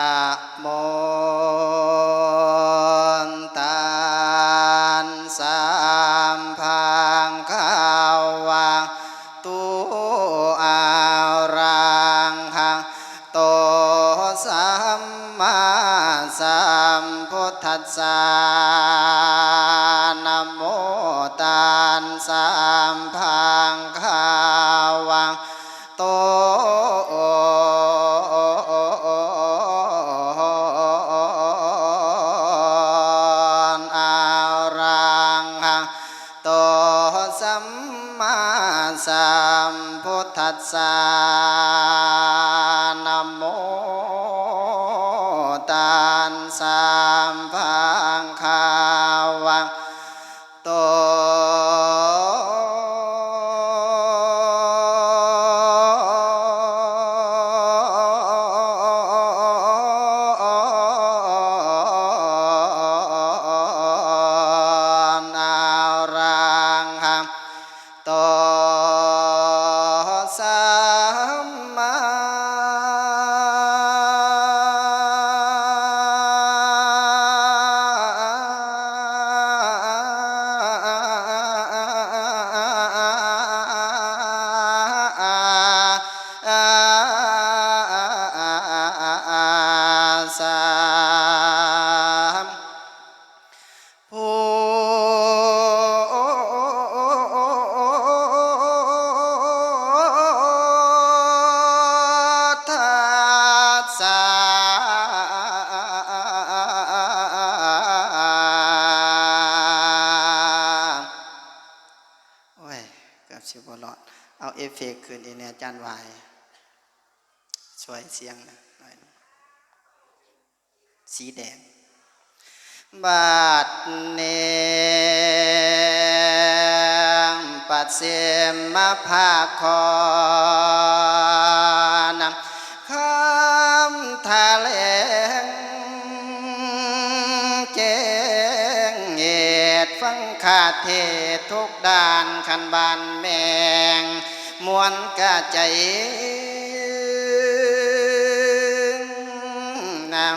นะ มาสัมพุทธัสสะนะโมตันสา เอาเอฟเฟกคืนอีเนี่ยจารย์วายช่วยเสียงนะหน่อยสีแดง บาดเนงปัดเสมมาภาคอนำคำทะเลง ฟังขาเทศทุกด้านคันบานแมงมวนกะใจนะ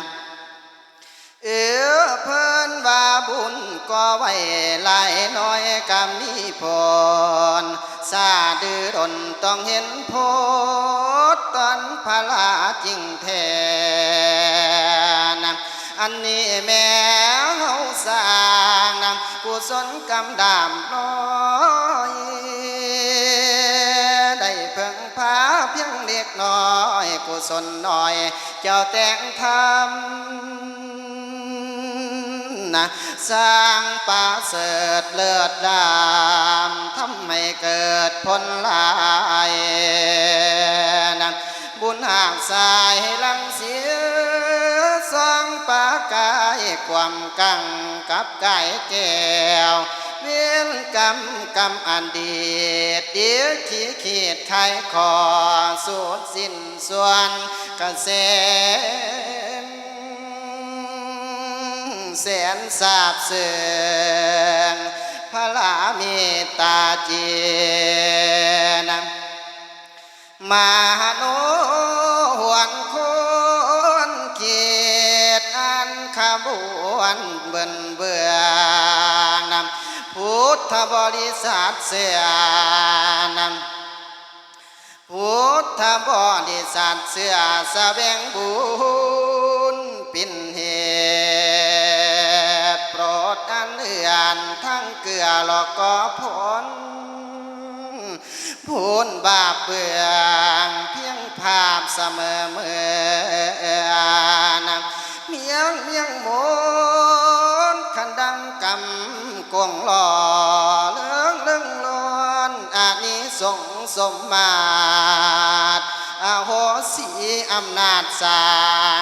เออเพิ่นว่าบุญก็ไว้หลายน้อยกำมีผลซาดือดนต้องเห็นโพดตอนพลาจริงแท้ อันนี้แม่เฮาสร้างนำกุศลกำดามน้อยได้เพิ่งพาเพียงเล็กน้อยกุศลน้อย เจ้าแต่งทำนะสร้างป่าเสดเลือดดามทำให้เกิดผลลายนะบุญหากสายลังเสีย ความกังกับกายแก้ว เวียนกรรมกรรมอันดีเดียวขี้ขีดไขคอสูดสิ้นส่วนกระเสนแสนสาบเสื่องพระลามีตาเจียนมาโน บินเบื่อนำพุทธบริษัทเสียนำพุทธบริษัทเสือแสวงบุญปินเหตุโปรดอันเอื่อนทั้งเกลือหลอกก็ผลพูนบาปเปืองเพียงภาพเสมอเมื่อนเมีำกวงหล่อเลื่องเลื่องลอนอานิสงส์สมมาตรอาโหสีอำนาจสร้า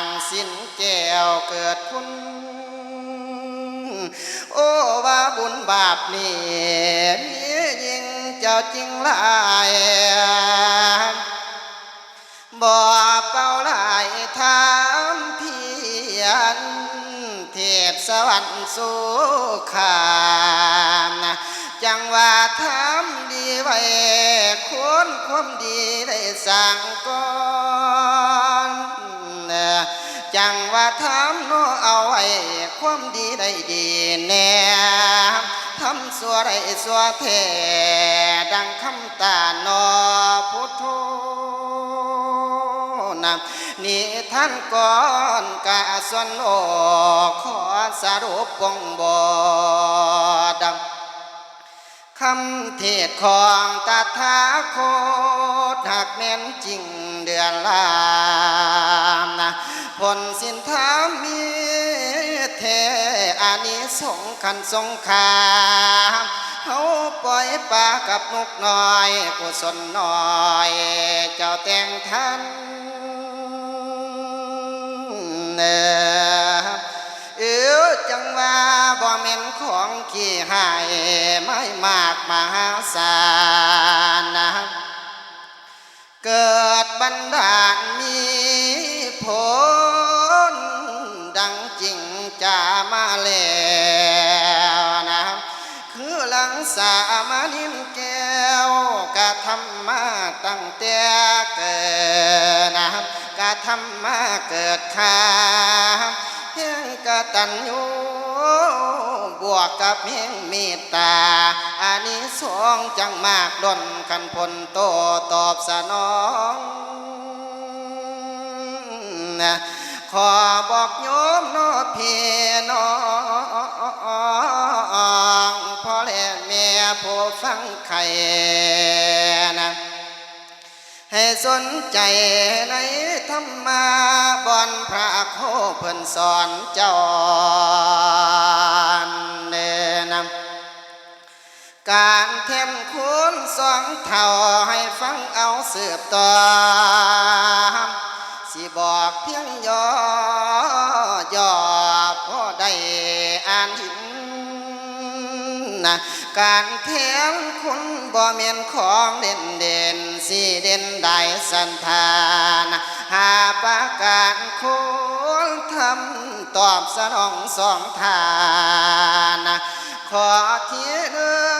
งสิ้นแก้วเกิดคุณ โอ้ว่าบุญบาปนี่มียิ่งเจ้าจริงลายบ่เป่าหลายถามเพียน เทพสวรรค์สุขามนะจังว่าทำดีไว้ควรความดีได้สั่งก่อนจังว่าทำโนเอาไว้ความดีได้ดีแน่ทำสัวได้สัวแท้ดังคำตานอพุทโธ นี่ท่านก่อนกาสวนโอขอสรุปปงบอดังคำเทศของตถาโคตหากแม่นจริงเดือนลามนะผลสินธรรมมีเทอานิสงส์ขันสงคามเฮาปล่อยปลากับนกน้อยกุศลน้อย เจ้าแต่งทันเน เออจังว่าบ่แม่นของขี้หายไม่มากมหาศาลนะเกิดบันดาลมีผลดังจริงจะมาแล้วนะคือหลัง สามานินแก้วกะทำมาตั้งแต่เกิดนะกะทำมาเกิดคาเพียงกะตันยูบวกกับเพียงเมตตา อันนี้สองจังมากดนกันพลโตตอบสนองนะ ขอบอกโยมโนเพีน้องพ่อและแม่ผู้ฟังไข่นะให้สนใจในธรรมาบอนพระโคเพิ่นสอนเจ้าเนนำการเทมคุณสองเท่าให้ฟังเอาเสืบต่อ สิบอกเพียงย่อย่อพ่อได้อ่านหินนะการเทียงคุณบ่เมียนของเด่นเด่นสีเด่นได้สันทานหาประการคุณทำตอบสนองสองทานขอที่เรื่อ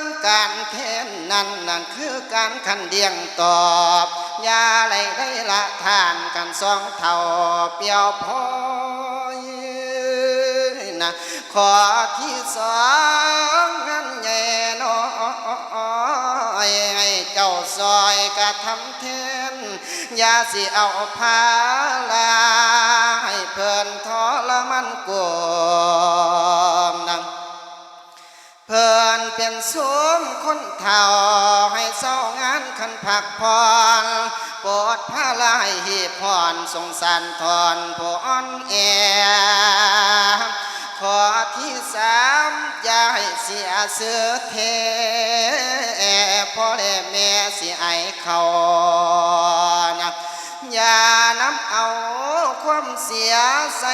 การเทนนั้นนั่นคือการขันเดียงตอบยาไรได้ละทานกันสองเท่าเปียวพอยนะขอที่สองงั้นใหญ่น้อยให้เจ้าซอยกระทำเทนยาสิเอาพาลาให้เพิ่นทรมันกวมนำเพิ่นเป็นสวมคนเฒ่าให้เศร้างานคันผักพรปรดพาลายหีบพรสงสารทอนผู้อ่อนแอขอที่สามอย่าให้เสียเสือเทพ่อและแม่สิไอเขานะอย่านำเอาความเสียใส่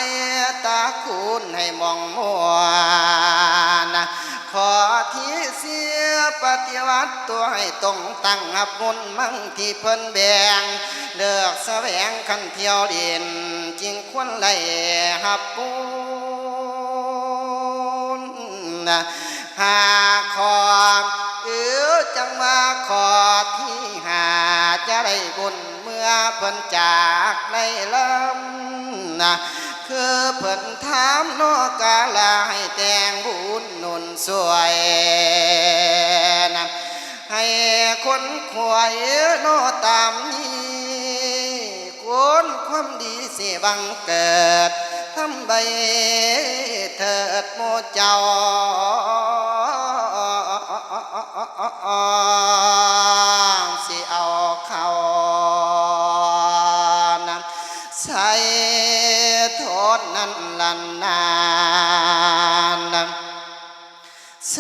ตาคุณให้มองมัว ปฏิวัติตัวให้ตรงตั้งหับมุนมั่งที่เพิ่นแบ่งเลือกแสวงคันเที่ยวเด่นจริงควรไล่หับปุนหาขอบเออจังว่าขอที่หาจะได้บุญเมื่อเพิ่นจากในลำนะคือเพิ่นถามโนกกาลาให้แต่งบุญนุนสวย ให้คนขวายโนตามนี้คนความดีเสิบังเกิดทำใบเถิดโมเจ้าสิเอาเขานำใส่โทษนั้นลันนานส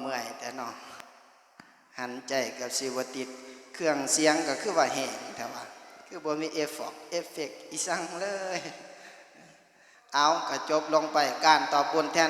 เมื่อยแต่เนอหันใจกับสิวติด เครื่องเสียงก็คือว่าแห้งแต่ว่า คือบ่มีเอฟเฟกต์เอฟเฟกต์อีสังเลย เอาก็จบลงไปการตอบบนแทน